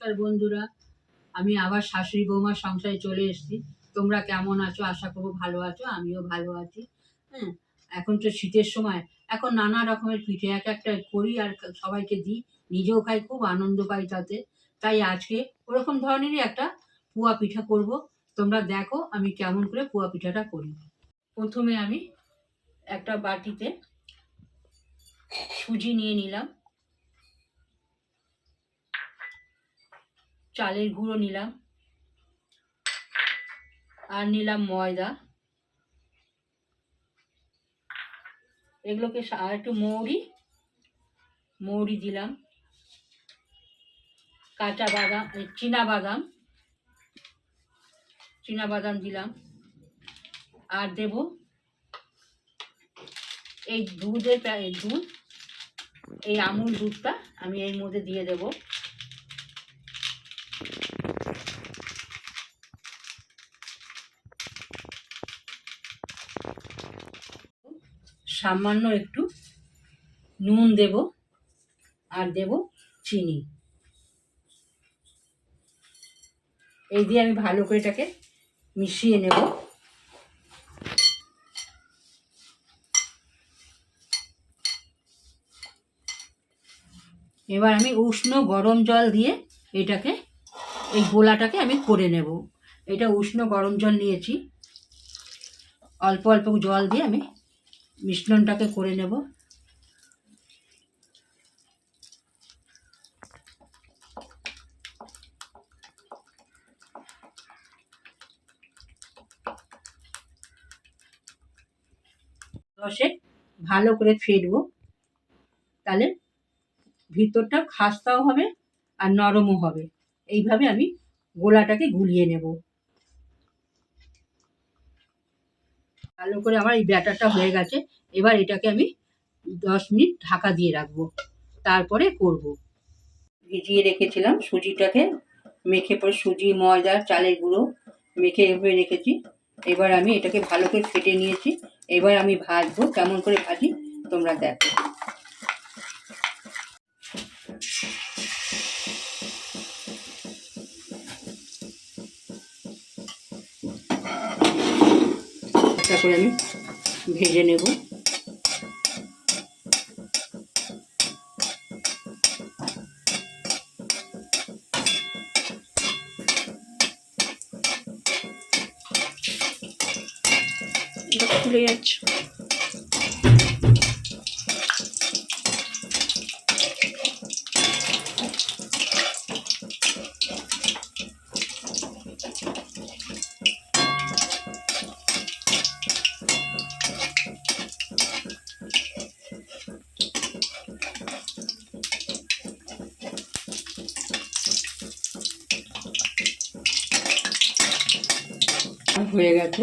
নমস্কার বন্ধুরা। আমি আবার শাশুড়ি বৌমার সংসারে চলে এসেছি। তোমরা কেমন আছো? আশা করব ভালো আছো, আমিও ভালো আছি। হ্যাঁ এখন তো শীতের সময়। এখন নানা রকমের পিঠে এক একটা করি আর সবাইকে দিই। নিজেও খাই, খুব আনন্দ পাই তাতে। তাই আজকে ওরকম ধরনেরই একটা পুয়া পিঠা করব। তোমরা দেখো আমি কেমন করে পুয়া পিঠাটা করি। প্রথমে আমি একটা বাটিতে সুজি নিয়ে নিলাম। চালের গুঁড়ো নিলাম। আর নিলাম ময়দা। এগুলোকে আর একটু মৌরি মৌরি দিলাম। কাঁচা বাদাম চীনা বাদাম। চীনা বাদাম দিলাম। আর দেব এই দুধের দুধ, এই আমুল দুধটা আমি এর মধ্যে দিয়ে দেবো। সামান্য একটু নুন দেব আর দেব চিনি। এই দিয়ে আমি ভালো করে এটাকে মিশিয়ে নেব। এবার আমি উষ্ণ গরম জল দিয়ে এটাকে, এই গোলাটাকে আমি করে নেব। এটা উষ্ণ গরম জল নিয়েছি। অল্প অল্প জল দিয়ে আমি মিশ্রণটাকে করে নেব। রসে ভালো করে ফেটবো। তাহলে ভিতরটা খাস্তাও হবে আর নরমও হবে। এইভাবে আমি গোলাটাকে গুলিয়ে নেব। ভালো করে আমার এই ব্যাটারটা হয়ে গেছে। এবার এটাকে আমি দশ মিনিট ঢাকা দিয়ে রাখব। তারপরে করব। ভিজিয়ে রেখেছিলাম সুজিটাকে। মেখে পরে সুজি, ময়দা, চালের গুঁড়ো মেখে এভাবে রেখেছি। এবার আমি এটাকে ভালো করে ফেটে নিয়েছি। এবার আমি ভাজবো। কেমন করে ভাজি তোমরা দেখো। এটা করে আমি ভেজে নেব। খুলে যাচ্ছে। হয়ে গেছে।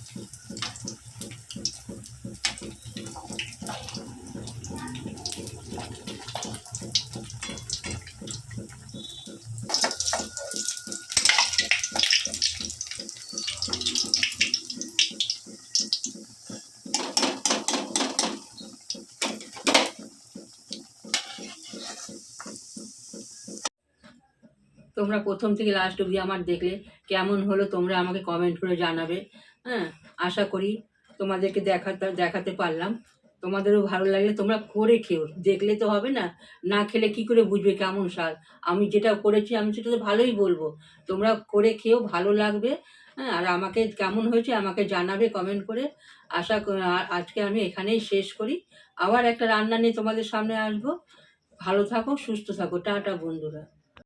তোমরা প্রথম থেকে লাস্ট অবধি আমার দেখলে কেমন হলো তোমরা আমাকে কমেন্ট করে জানাবে। হ্যাঁ আশা করি তোমাদেরকে দেখাতে দেখাতে পারলাম। তোমাদেরও ভালো লাগলে তোমরা করে খেও। দেখলে তো হবে না না খেলে কি করে বুঝবে কেমন স্বাদ? আমি যেটা করেছি আমি সেটা তো ভালোই বলব। তোমরা করে খেও, ভালো লাগবে। হ্যাঁ আর আমাকে কেমন হয়েছে আমাকে জানাবে কমেন্ট করে। আশা আজকে আমি এখানেই শেষ করি। আবার একটা রান্না নিয়ে তোমাদের সামনে আসব। ভালো থাকো, সুস্থ থাকো। টাটা বন্ধুরা।